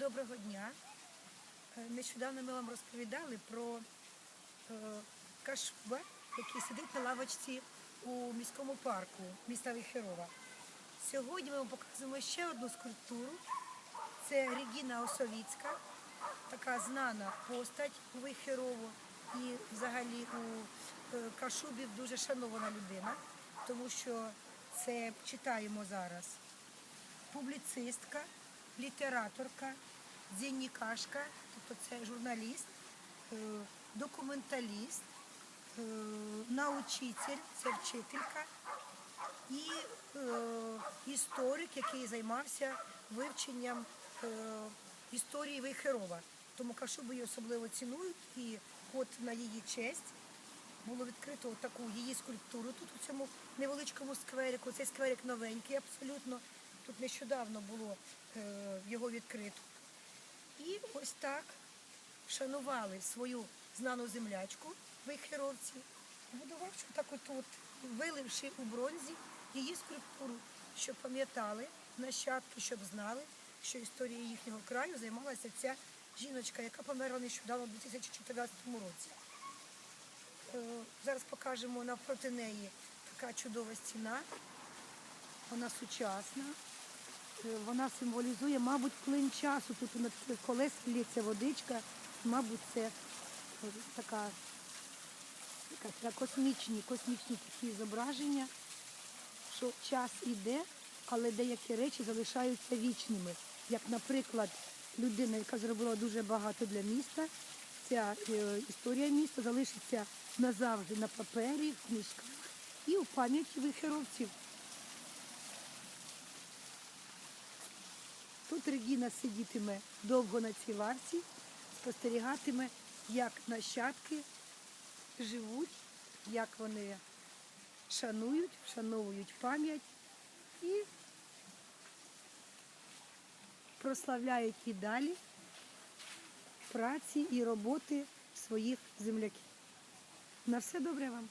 Доброго дня. Е, Нещодавно ми вам розповідали про е, кашуба, який сидить на лавочці у міському парку міста Вихерова. Сьогодні ми вам показуємо ще одну скульптуру. Це Регіна Осовіцька, така знана постать у Вихерову і взагалі у е, Кашубів дуже шанована людина, тому що це читаємо зараз публіцистка, літераторка, дзіннікашка, тобто це журналіст, е, документаліст, е, научитель, це вчителька і е, історик, який займався вивченням історії Вейхерова. Тому Кашуби її особливо цінують і от на її честь було відкрито таку її скульптуру тут у цьому невеличкому скверику. Цей скверик новенький абсолютно. Тут нещодавно було е, його відкрито. І ось так вшанували свою знану землячку вихеровці, будувавши так от, виливши у бронзі її скульптуру, щоб пам'ятали нащадки, щоб знали, що історією їхнього краю займалася ця жіночка, яка померла нещодавно у 2014 році. Е, Зараз покажемо навпроти неї така чудова стіна. Вона сучасна. Е, Вона символізує, мабуть, плин часу. Тут таких колес лється водичка. Мабуть, це е, така, така космічні, космічні такі зображення, що час іде, але деякі речі залишаються вічними. Як, наприклад, людина, яка зробила дуже багато для міста, ця е, історія міста залишиться назавжди на папері, в книжках і у пам'яті вихеровців. Тут Регіна сидітиме довго на цій лавці, спостерігатиме, як нащадки живуть, як вони шанують, вшановують пам'ять і прославляють і далі праці і роботи своїх земляків. На все добре вам!